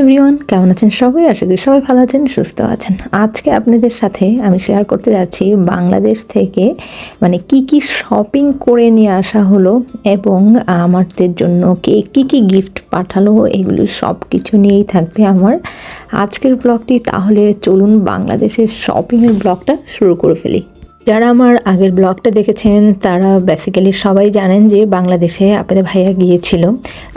Everyone, কেমন আছেন সবাই? আশা করি সবাই ভালো আছেন, সুস্থ আছেন। আজকে আপনাদের সাথে আমি শেয়ার করতে যাচ্ছি বাংলাদেশ থেকে মানে কি কি শপিং করে নিয়ে আসা হলো এবং আমাদের জন্য কে, কি কি গিফট পাঠালো, এগুলো সব কিছু নিয়েই থাকবে আমার আজকের ব্লগটি তাহলে চলুন বাংলাদেশের শপিংয়ের ব্লগটা শুরু করে ফেলি। যারা আমার আগের ব্লগটা দেখেছেন, তারা বেসিক্যালি সবাই জানেন যে বাংলাদেশে আপনাদের ভাইয়া গিয়েছিল।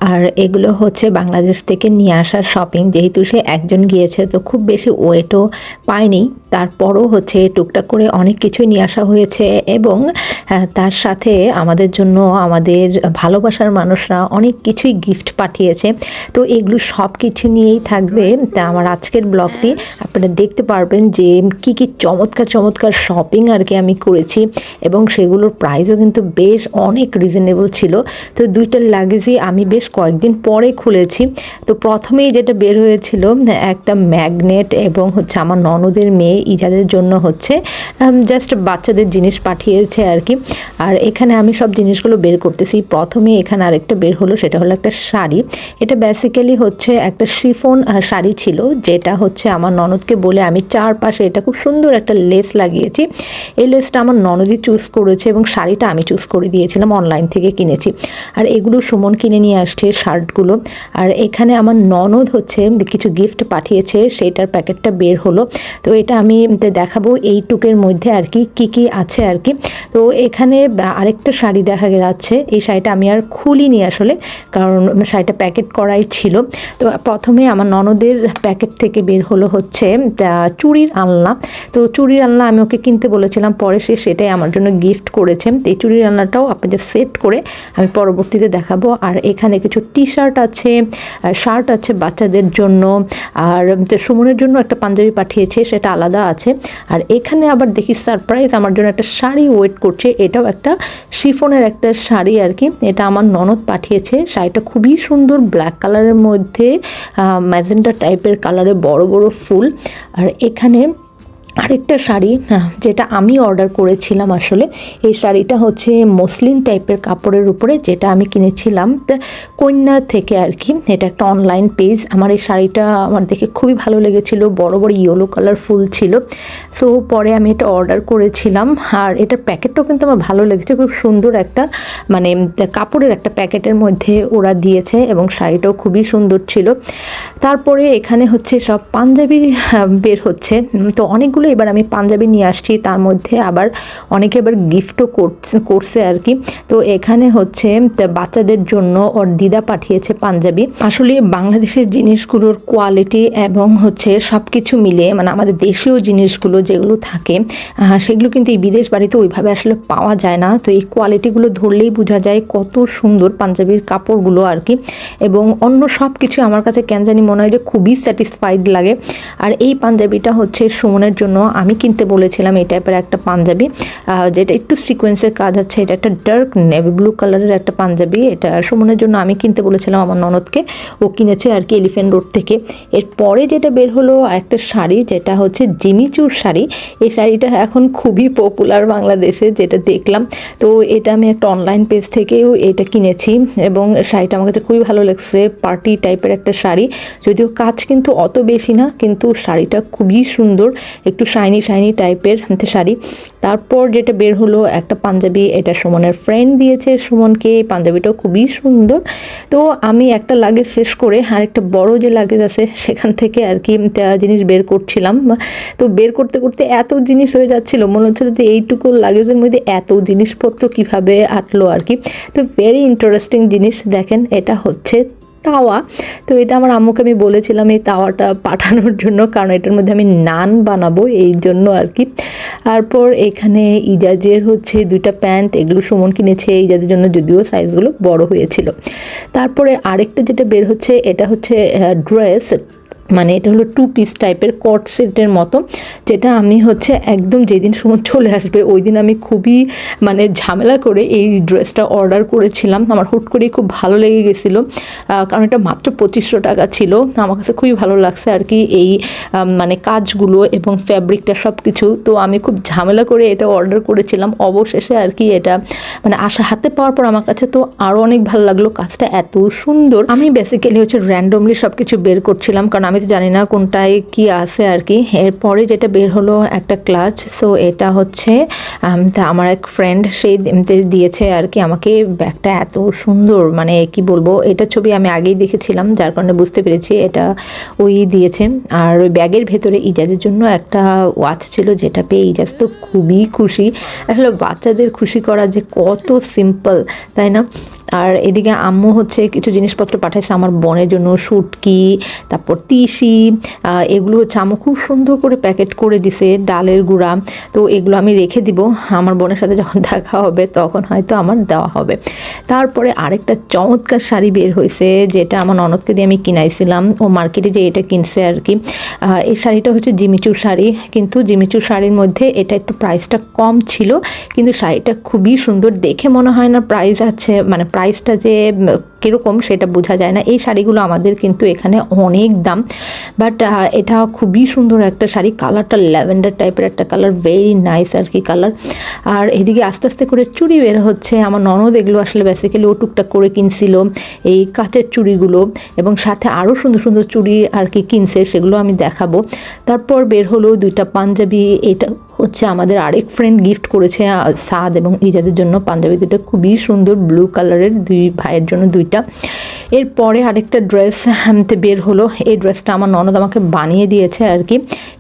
আর এগুলো হচ্ছে বাংলাদেশ থেকে নিয়ে আসার শপিং যেহেতু সে একজন গিয়েছে, তো খুব বেশি ওয়েটও পায়নি। তারপরও হচ্ছে টুকটাক করে অনেক কিছু নিয়ে আসা হয়েছে এবং তার সাথে আমাদের জন্য আমাদের ভালোবাসার মানুষরা অনেক কিছুই গিফট পাঠিয়েছে। তো এগুলো সব কিছু নিয়েই থাকবে। তা আমার আজকের ব্লগটি আপনারা দেখতে পারবেন যে কি কি চমৎকার চমৎকার শপিং আর কি আমি করেছি এবং সেগুলোর প্রাইসও কিন্তু বেশ অনেক রিজনেবল ছিল। তো দুইটা লাগেজই আমি বেশ কয়েকদিন পরে খুলেছি। তো প্রথমেই যেটা বের হয়েছিল, একটা ম্যাগনেট এবং হচ্ছে আমার ননদের মেয়ে ইজাদের জন্য হচ্ছে জাস্ট বাচ্চাদের জিনিস পাঠিয়েছে আর কি আর এখানে আমি সব জিনিসগুলো বের করতেছি। প্রথমে এখানে আরেকটা বের হলো, সেটা হলো একটা শাড়ি। এটা বেসিক্যালি হচ্ছে একটা শিফন শাড়ি ছিল, যেটা হচ্ছে আমার ননদকে বলে আমি চারপাশে এটা খুব সুন্দর একটা লেস লাগিয়েছি। এই লেসটা আমার ননদই চুজ করেছে এবং শাড়িটা আমি চুজ করে দিয়েছিলাম অনলাইন থেকে কিনেছি। আর এগুলো সুমন কিনে নিয়ে আসছে শার্টগুলো। আর এখানে আমার ননদ হচ্ছে কিছু গিফট পাঠিয়েছে সেটার প্যাকেটটা বের হলো। তো এটা আমি দেখাবো এইটুকের মধ্যে আর কি কী কী আছে আর কি। তো এখানে আরেকটা শাড়ি দেখা যাচ্ছে এই শাড়িটা আমি আর খুলিনি আসলে কারণ শাড়িটা প্যাকেট করাই ছিল। তো প্রথমে আমার ননদের প্যাকেট থেকে বের হলো হচ্ছে তা, চুড়ির আলনা। তো চুড়ির আলনা আমি ওকে কিনতে বলেছিলাম পরে সে সেটাই আমার জন্য গিফট করেছে। এই চুড়ির আলনাটাও আপনাদের সেট করে আমি পরবর্তীতে দেখাবো। আর এখানে কিছু টি শার্ট আছে শার্ট আছে বাচ্চাদের জন্য। আর সুমনের জন্য একটা পাঞ্জাবি পাঠিয়েছে, সেটা আলাদা আছে। আর এখানে আবার দেখি সারপ্রাইজ আমার জন্য একটা শাড়ি ওয়েট করছে। এটাও একটা শিফনের একটা শাড়ি আর কি এটা আমার ননদ পাঠিয়েছে। শাড়িটা খুবই সুন্দর ব্ল্যাক কালারের মধ্যে ম্যাজেন্টা টাইপের কালারে বড় বড় ফুল। আর এখানে আরেকটা শাড়ি যেটা আমি অর্ডার করেছিলাম আসলে, এই শাড়িটা হচ্ছে মসলিন টাইপের কাপড়ের উপরে, যেটা আমি কিনেছিলাম কন্যা থেকে আর কি। এটা একটা অনলাইন পেজ আমার এই শাড়িটা আমার দেখে খুবই ভালো লেগেছিল, বড় বড় ইয়েলো কালার ফুল ছিল। সো পরে আমি এটা অর্ডার করেছিলাম। আর এটার প্যাকেটটাও কিন্তু আমার ভালো লেগেছে, খুব সুন্দর একটা মানে কাপড়ের একটা প্যাকেটের মধ্যে ওরা দিয়েছে এবং শাড়িটাও খুবই সুন্দর ছিল। তারপরে এখানে হচ্ছে সব পাঞ্জাবি বের হচ্ছে। তো অনেকগুলো এবার আমি পাঞ্জাবি নিয়ে আসছি। তার মধ্যে আবার অনেকে এবার গিফটও করছে আর কি। তো এখানে হচ্ছে বাচ্চাদের জন্য ওর দিদা পাঠিয়েছে পাঞ্জাবি। আসলে বাংলাদেশের জিনিসগুলোর কোয়ালিটি এবং হচ্ছে সব কিছু মিলে মানে আমাদের দেশীয় জিনিসগুলো যেগুলো থাকে সেগুলো কিন্তু এই বিদেশ বাড়িতে ওইভাবে আসলে পাওয়া যায় না। তো এই কোয়ালিটিগুলো ধরলেই বোঝা যায় কত সুন্দর পাঞ্জাবির কাপড়গুলো আর কি। এবং অন্য সব কিছু আমার কাছে কেন জানি মনে হয় যে খুবই স্যাটিসফাইড লাগে। আর এই পাঞ্জাবিটা হচ্ছে সুমনের জন্য আমি কিনতে বলেছিলাম এই টাইপের একটা পাঞ্জাবি। যেটা একটু সিকোয়েন্সের কাজ আছে, এটা একটা ডার্ক নেভি ব্লু কালারের একটা পাঞ্জাবি। এটা সুমনের জন্য আমি কিনতে বলেছিলাম আমার ননদকে। ও কিনেছে আর কি এলিফেন্ট রোড থেকে। এরপরে যেটা বের হলো একটা শাড়ি, যেটা হচ্ছে জিমিচুর শাড়ি। এই শাড়িটা এখন খুবই পপুলার বাংলাদেশে, যেটা দেখলাম। তো এটা আমি একটা অনলাইন পেজ থেকেও এটা কিনেছি এবং শাড়িটা আমার কাছে খুবই ভালো লাগছে পার্টি টাইপের একটা শাড়ি। যদিও কাজ কিন্তু অত বেশি না, কিন্তু শাড়িটা খুবই সুন্দর। একটু শাইনি শাইনি টাইপের শাড়ি। তারপর যেটা বের হলো, একটা পাঞ্জাবি, এটা সুমনের ফ্রেন্ড দিয়েছে সুমনকে। এই পাঞ্জাবিটাও খুবই সুন্দর। তো আমি একটা লাগেজ শেষ করে আর একটা বড় যে লাগেজ আছে, সেখান থেকে আর কি জিনিস বের করছিলাম। তো বের করতে করতে এত জিনিস হয়ে যাচ্ছিল, মনে হচ্ছিল যে এইটুকু লাগেজের মধ্যে এত জিনিসপত্র কীভাবে আটলো আর কি। তো ভেরি ইন্টারেস্টিং জিনিস দেখেন, এটা হচ্ছে তাওয়া। তো এটা আমার আম্মুকে আমি বলেছিলাম এই তাওয়াটা পাঠানোর জন্য, কারণ এটার মধ্যে আমি নান বানাবো এই জন্য আর কি। তারপর এখানে ইজাজের হচ্ছে দুইটা প্যান্ট, এগুলো সুমন কিনেছে ইজাজের জন্য, যদিও সাইজগুলো বড় হয়েছিল। তারপরে আরেকটা যেটা বের হচ্ছে, এটা হচ্ছে ড্রেস মানে এটা হলো টু পিস টাইপের কট সেটের মতো, যেটা আমি হচ্ছে একদম যেদিন সময় চলে আসবে ওই দিন আমি খুবই মানে ঝামেলা করে এই ড্রেসটা অর্ডার করেছিলাম। আমার হুট করেই খুব ভালো লেগে গেছিল। কারণ এটা মাত্র পঁচিশশো টাকা ছিল। আমার কাছে খুবই ভালো লাগছে আর কি এই মানে কাজগুলো এবং ফ্যাব্রিকটা সব কিছু তো আমি খুব ঝামেলা করে এটা অর্ডার করেছিলাম। অবশেষে আর কি এটা মানে আশা হাতে পাওয়ার পর আমার কাছে তো আরও অনেক ভালো লাগল। কাজটা এত সুন্দর। আমি বেসিক্যালি হচ্ছে র্যান্ডমলি সব কিছু বের করছিলাম। কারণ আমি তো জানি না কোনটায় কি আছে আর কি। এরপরে যেটা বের হলো একটা ক্লাচ সো এটা হচ্ছে আমার এক ফ্রেন্ড সেই দিয়েছে আর কি। আমাকে ব্যাগটা এত সুন্দর মানে কি বলব, এটা ছবি আমি আগেই দেখেছিলাম, যার কারণে বুঝতে পেরেছি এটা ওই দিয়েছে। আর ওই ব্যাগের ভেতরে ইজাজের জন্য একটা ওয়াচ ছিল যেটা পেয়ে ইজাজ তো খুবই খুশি। আসলে বাচ্চাদের খুশি করা যে কত সিম্পল তাই না? আর এদিকে আম্মু হচ্ছে কিছু জিনিসপত্র পাঠাইছে আমার বোনের জন্য শুটকি তারপর তিসি এগুলো হচ্ছে আম্মু খুব সুন্দর করে প্যাকেট করে দিছে ডালের গুঁড়া। তো এগুলো আমি রেখে দিব, আমার বোনের সাথে যখন দেখা হবে তখন হয়তো আমার দেওয়া হবে। তারপরে আরেকটা চমৎকার শাড়ি বের হয়েছে, যেটা আমার ননদকে দিয়ে আমি কিনাইছিলাম। ও মার্কেটে যে এটা কিনছে আর কি এই শাড়িটা হচ্ছে জিমিচুর শাড়ি। কিন্তু জিমিচুর শাড়ির মধ্যে এটা একটু প্রাইসটা কম ছিল, কিন্তু শাড়িটা খুবই সুন্দর। দেখে মনে হয় না প্রাইস আছে মানে প্রাইসটা যে কীরকম সেটা বোঝা যায় না। এই শাড়িগুলো আমাদের কিন্তু এখানে অনেক দাম। বাট এটা খুবই সুন্দর একটা শাড়ি। কালারটা ল্যাভেন্ডার টাইপের একটা কালার ভেরি নাইস আর কি কালার আর এদিকে আস্তে আস্তে করে চুড়ি বের হচ্ছে। আমার ননদ এগুলো আসলে বেসিক্যালি ও টুকটাক করে কিনছিল এই কাচের চুড়িগুলো। এবং সাথে আরও সুন্দর সুন্দর চুড়ি আর কি কিনছে, সেগুলো আমি দেখাবো। তারপর বের হলো দুইটা পাঞ্জাবি। এটা হচ্ছে আমাদের আরেক ফ্রেন্ড গিফট করেছে সাদ এবং ইজাদের জন্য পাঞ্জাবি দুটো। খুবই সুন্দর ব্লু কালারের দুই ভাইয়ের জন্য দুইটা। এরপরে আরেকটা ড্রেস বের হলো। এই ড্রেসটা আমার ননদ আমাকে বানিয়ে দিয়েছে আর কি,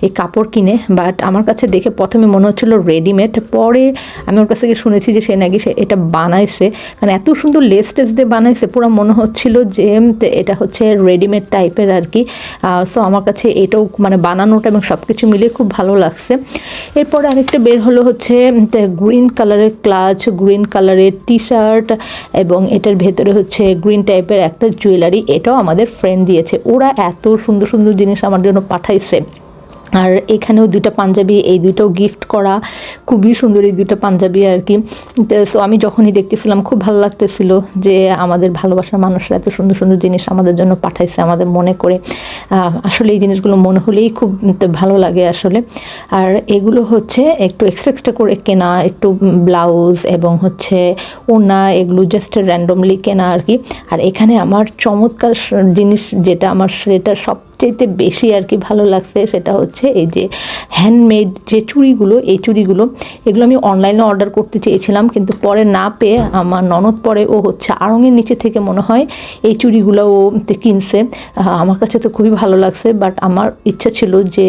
এই কাপড় কিনে। বাট আমার কাছে দেখে প্রথমে মনে হচ্ছিল রেডিমেড পরে আমি ওর কাছ থেকে শুনেছি যে সে নাকি সে এটা বানাইছে। কারণ এত সুন্দর লেস টেস দিয়ে বানাইছে, পুরো মনে হচ্ছিল যে এটা হচ্ছে রেডিমেড টাইপের আর কি। সো আমার কাছে এটাও মানে বানানোটা এবং সব কিছু মিলিয়ে খুব ভালো লাগছে। এরপরে আরেকটা বের হলো হচ্ছে গ্রিন কালারের ক্লাচ গ্রিন কালারের টি শার্ট এবং এটার ভেতরে হচ্ছে গ্রিন টাইপের একটা জুয়েলারি এটাও আমাদের ফ্রেন্ড দিয়েছে। ওরা এত সুন্দর সুন্দর জিনিস আমার জন্য পাঠাইছে। আর এখানেও দুইটা পাঞ্জাবি, এই দুইটাও গিফট করা। খুবই সুন্দর এই দুইটা পাঞ্জাবি আর কি। সো আমি যখনই দেখতেছিলাম, খুব ভালো লাগতেছিল যে আমাদের ভালোবাসার মানুষরা এত সুন্দর সুন্দর জিনিস আমাদের জন্য পাঠাইছে, আমাদের মনে করে। আসলে এই জিনিসগুলো মনে হলেই খুব ভালো লাগে আসলে। আর এগুলো হচ্ছে একটু এক্সট্রা এক্সট্রা করে কেনা, একটু ব্লাউজ এবং হচ্ছে ওনা এগুলো জাস্ট র্যান্ডমলি কেনা আর কি। আর এখানে আমার চমৎকার জিনিস যেটা আমার সেটা সবচেয়ে বেশি আর কি ভালো লাগছে সেটা হচ্ছে এই যে হ্যান্ডমেড যে চুড়িগুলো, এই চুড়িগুলো, এগুলো আমি অনলাইনে অর্ডার করতে চেয়েছিলাম কিন্তু পরে না পেয়ে আমার ননদ পরে, ও হচ্ছে আড়ঙের নিচে থেকে মনে হয় এই চুড়িগুলো ও কিনছে। আমার কাছে তো খুবই ভালো লাগছে বাট আমার ইচ্ছা ছিল যে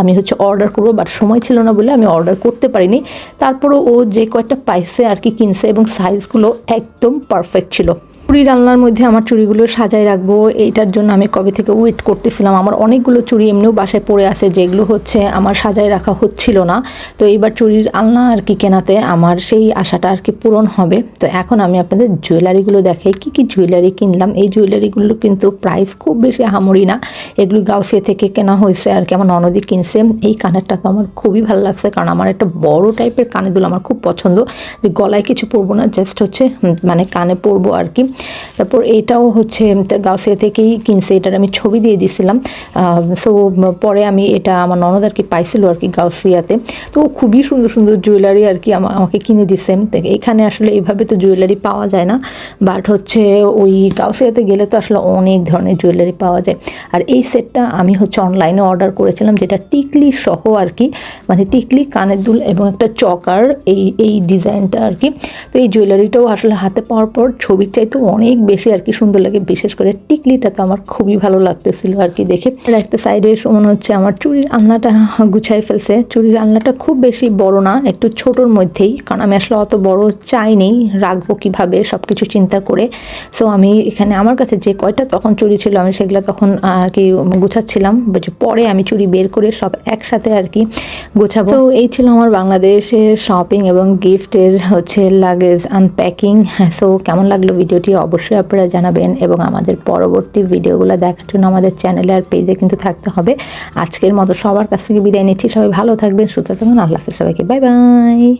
আমি হচ্ছে অর্ডার করব বাট সময় ছিল না বলে আমি অর্ডার করতে পারিনি। তারপরও ও যে কয়েকটা পাইছে আর কি কিনছে এবং সাইজগুলো একদম পারফেক্ট ছিল। চুড়ি রান্নার মধ্যে আমার চুড়িগুলো সাজায় রাখব, এইটার জন্য আমি কবে থেকে ওয়েট করতেছিলাম? আমার অনেকগুলো চুড়ি এমনিও বাসায় পড়ে আছে, যেগুলো হচ্ছে আমার সাজায় রাখা হচ্ছিল না। তো এইবার চুড়ির আলনা আর কি কেনাতে আমার সেই আশাটা আর কি পূরণ হবে। তো এখন আমি আপনাদের জুয়েলারিগুলো দেখাই, কি কি জুয়েলারি কিনলাম? এই জুয়েলারিগুলো কিন্তু প্রাইস খুব বেশি হামরি না। এগুলো গাউসিয়া থেকে কেনা হয়েছে আর কি, আমার ননদি কিনছে। এই কানেরটা তো আমার খুবই ভালো লাগছে, কারণ আমার একটা বড় টাইপের কানের দুল আমার খুব পছন্দ। যে গলায় কিছু পরবো না জাস্ট হচ্ছে মানে কানে পরবো আর কি। তারপর এটাও হচ্ছে গাউসিয়া থেকেই কিনছে, এটার আমি ছবি দিয়ে দিয়েছিলাম সো পরে আমি এটা আমার ননদ আর কি পাইছিল আর কি গাউসিয়াতে। তো খুবই সুন্দর সুন্দর জুয়েলারি আর কি আমা- আমাকে কিনে দিছে। তো এখানে আসলে এইভাবে তো জুয়েলারি পাওয়া যায় না। বাট হচ্ছে ওই গাউসিয়াতে গেলে তো আসলে অনেক ধরনের জুয়েলারি পাওয়া যায়। আর এই সেটটা আমি হচ্ছে অনলাইনে অর্ডার করেছিলাম, যেটা টিকলি সহ আর কি মানে টিকলি কানের দুল এবং একটা চকার এই এই ডিজাইনটা আর কি। তো এই জুয়েলারিটাও আসলে হাতে পাওয়ার পর ছবির চাইতে অনেক বেশি আর কি সুন্দর লাগে। বিশেষ করে টিকলিটা তো আমার খুবই ভালো লাগতেছিল আর কি দেখে। আর একটা সাইডে মনে হচ্ছে আমার চুরির আলনাটা গুছাই ফেলছে। চুরির আলনাটা খুব বেশি বড় না, একটু ছোটোর মধ্যেই, কারণ আমি আসলে অত বড় চাইনি রাখব কীভাবে সব কিছু চিন্তা করে। সো আমি এখানে আমার কাছে যে কয়টা তখন চুরি ছিল আমি সেগুলো তখন আর কি গুছাচ্ছিলাম। পরে আমি চুরি বের করে সব একসাথে আর কি গোছাবো। তো এই ছিল আমার বাংলাদেশের শপিং এবং গিফটের হচ্ছে লাগেজ আনপ্যাকিং সো কেমন লাগল ভিডিওটি? অবশ্যই আপনারা জানাবেন এবং আমাদের পরবর্তী ভিডিওগুলো দেখার জন্য আমাদের চ্যানেলে আর পেজে কিন্তু থাকতে হবে। আজকের মতো সবার কাছ থেকে বিদায় নিচ্ছি। সবাই ভালো থাকবেন থাকবেন আল্লাহ সবাইকে বাই বাই